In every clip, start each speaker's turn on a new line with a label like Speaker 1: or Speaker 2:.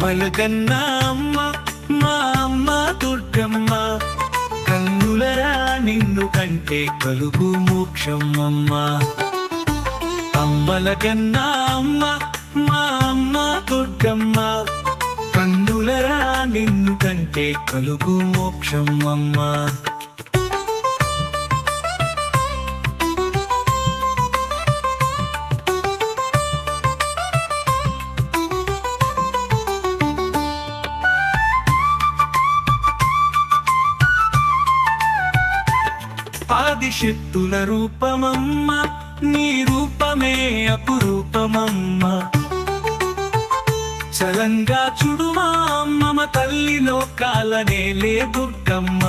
Speaker 1: అమ్మలు కన్నా అమ్మ మా అమ్మ దుర్గమ్మ. కన్నులరా నిన్ను కంటే కలుగు మోక్షమ్మమ్మ అమ్మల కన్నా అమ్మ మా అమ్మ దుర్గమ్మ. కన్నులరా నిన్ను కంటే కలుగు మోక్షమ్మమ్మ ఆదిశక్తుల రూపమమ్మ నీ రూపమే అపురూపమమ్మ. చలంగా చుడుమా అమ్మమ తల్లి లోకాలనే లే దుర్గమ్మ.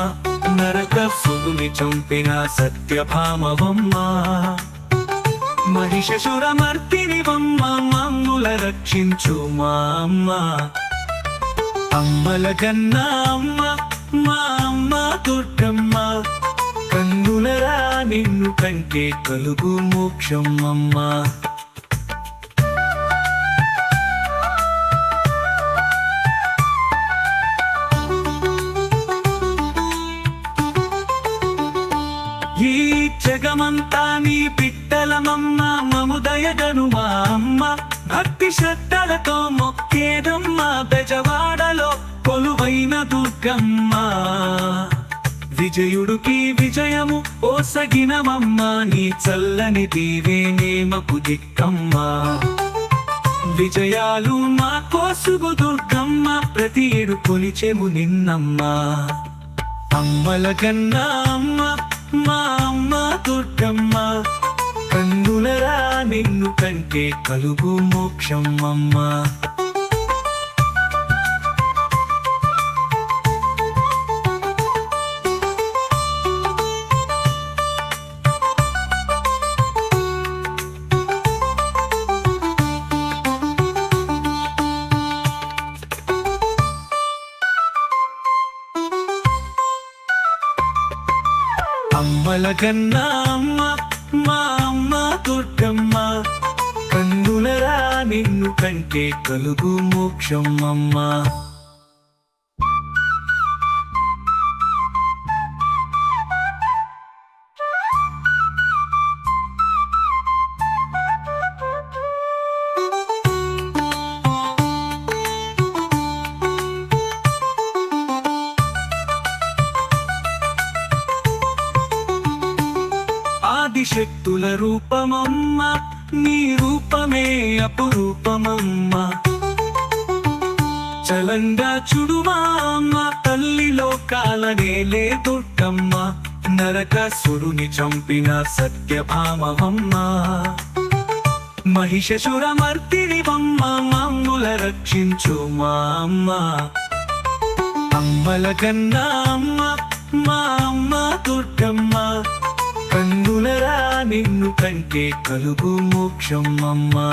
Speaker 1: నరక సుగుని చంపిన సత్యభామవమ్మ. మహిషసురమర్తిని బొమ్మ మమ్ముల రక్షించు మా అమ్మ. అమ్మల కన్నా అమ్మ మా అమ్మ దుర్గమ్మ. నిన్ను కంటే కలుగు మోక్షం అమ్మా. ఈ జగమంతా నీ బిడ్డలమమ్మ మముదయగను మా అమ్మ. భక్తి శ్రద్ధలతో విజయుడుకి విజయము ఓసగినమమ్మ నీ చల్లని దీవేనేమకు దిక్కమ్మ. విజయాలు మా కోసుగు దుర్గమ్మ ప్రతి ఏడు కొలిచెము నిన్నమ్మా. అమ్మల కన్నా అమ్మ మా అమ్మ దుర్గమ్మ. కన్నులరా నిన్ను కంటే కలుగు మోక్షం అమ్మ కన్నా అమ్మ మా అమ్మ దుర్గమ్మ. కన్నులరా నిన్ను కంటే కలుగు మోక్షం అమ్మా. ఆదిశక్తుల రూపమమ్మ నీ రూపమే అపురూపమమ్మ. చలంగా చుడుమా అమ్మ తల్లి లోకాలనే లేదుట్టమ్మ నరకాసురుని చంపిన సత్యభామవమ్మ. మహిషసురమర్తిని బొమ్మ మమ్ముల రక్షించు మా అమ్మ. అమ్మల కన్నా అమ్మ మా అమ్మ దుర్గమ్మ. కన్నులరా నిన్ను కంటే కలుగు మోక్షం అమ్మా.